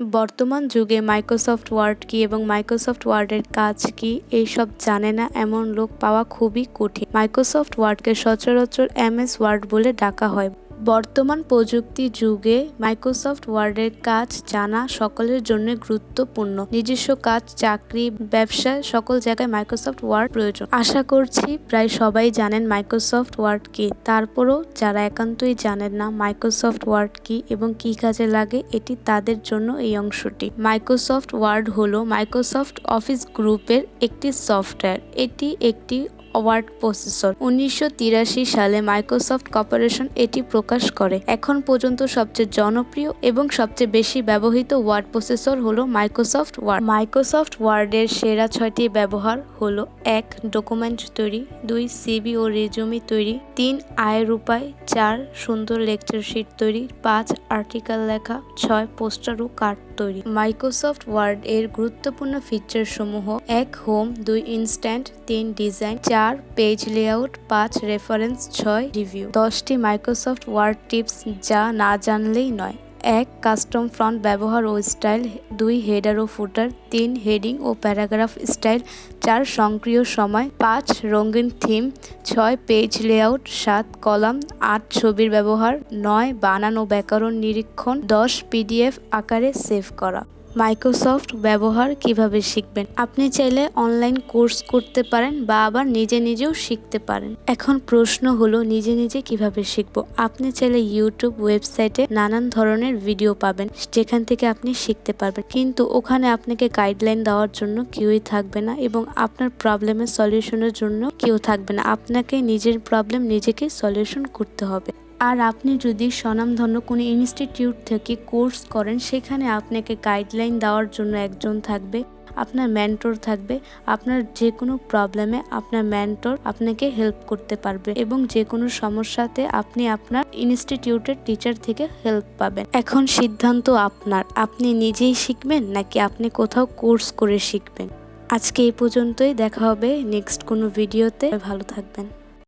বর্তমান যুগে Microsoft word কি এবং মাইক্রোসফট ওয়ার্ডের কাজ কি এইসব জানে না এমন লোক পাওয়া খুবই কঠিন। মাইক্রোসফট ওয়ার্ডকে সচরাচর এম এস ওয়ার্ড বলে ডাকা হয়। বর্তমান প্রযুক্তি যুগে মাইক্রোসফট ওয়ার্ডের কাজ জানা সকলের জন্য গুরুত্বপূর্ণ। নিজস্ব কাজ, চাকরি, ব্যবসা সকল জায়গায় মাইক্রোসফট ওয়ার্ড প্রয়োজন। আশা করছি প্রায় সবাই জানেন মাইক্রোসফট ওয়ার্ড কি। তারপরও যারা একান্তই জানেন না মাইক্রোসফট ওয়ার্ড কি এবং কি কাজে লাগে, এটি তাদের জন্য এই অংশটি। মাইক্রোসফট ওয়ার্ড হলো মাইক্রোসফট অফিস গ্রুপের একটি সফটওয়্যার এটি একটি ওয়ার্ড প্রসেসর। উনিশশো তিরাশি সালে মাইক্রোসফট কর্পোরেশন এটি প্রকাশ করে। এখন পর্যন্ত সবচেয়ে জনপ্রিয় এবং সবচেয়ে বেশি ব্যবহৃত ওয়ার্ড প্রসেসর হলো মাইক্রোসফট ওয়ার্ড। মাইক্রোসফট ওয়ার্ডের সেরা ছয়টি ব্যবহার হলো এক, ডকুমেন্ট তৈরি, দুই সিবি ও রেজুমি তৈরি, তিন, আয়ের উপায় চার, সুন্দর লেকচার শিট তৈরি, পাঁচ, আর্টিকেল লেখা, ছয়, পোস্টার ও কার্ড তৈরি। মাইক্রোসফট ওয়ার্ড এর গুরুত্বপূর্ণ ফিচার সমূহ এক হোম দুই ইনস্ট্যান্ট তিন ডিজাইন চার পেজ লেআউট পাঁচ রেফারেন্স ছয় রিভিউ দশটি মাইক্রোসফট ওয়ার্ড টিপস যা না জানলেই নয়। এক কাস্টম ফ্রন্ট ব্যবহার ও স্টাইল, দুই হেডার ও ফুটার, তিন হেডিং ও প্যারাগ্রাফ স্টাইল, চার সক্রিয় সময়, পাঁচ রঙিন থিম, ছয় পেজ লেআউট, সাত কলাম, আট ছবির ব্যবহার, নয় বানান ও ব্যাকরণ নিরীক্ষণ, দশ পিডিএফ আকারে সেভ করা। মাইক্রোসফট ব্যবহার কীভাবে শিখবেন? আপনি চাইলে অনলাইন কোর্স করতে পারেন বা আবার নিজে নিজেও শিখতে পারেন। এখন প্রশ্ন হলো, নিজে নিজে কীভাবে শিখব? আপনি চাইলে ইউটিউব ওয়েবসাইটে নানান ধরনের ভিডিও পাবেন, যেখান থেকে আপনি শিখতে পারবেন। কিন্তু ওখানে আপনাকে গাইডলাইন দেওয়ার জন্য কেউই থাকবে না এবং আপনার প্রবলেমের সলিউশনের জন্য কেউ থাকবে না। আপনাকে নিজের প্রবলেম নিজেকে সলিউশন করতে হবে। আর আপনি যদি স্বনামধন্য কোনো ইনস্টিটিউট থেকে কোর্স করেন, সেখানে আপনাকে গাইডলাইন দেওয়ার জন্য একজন থাকবে, আপনার মেন্টর থাকবে। আপনার যে কোনো প্রবলেমে আপনার মেন্টর আপনাকে হেল্প করতে পারবে এবং যে কোনো সমস্যাতে আপনি আপনার ইনস্টিটিউটের টিচার থেকে হেল্প পাবেন। এখন সিদ্ধান্ত আপনার। আপনি নিজেই শিখবেন নাকি আপনি কোথাও কোর্স করে শিখবেন? আজকে এই পর্যন্তই। দেখা হবে নেক্সট কোনো ভিডিওতে। ভালো থাকবেন।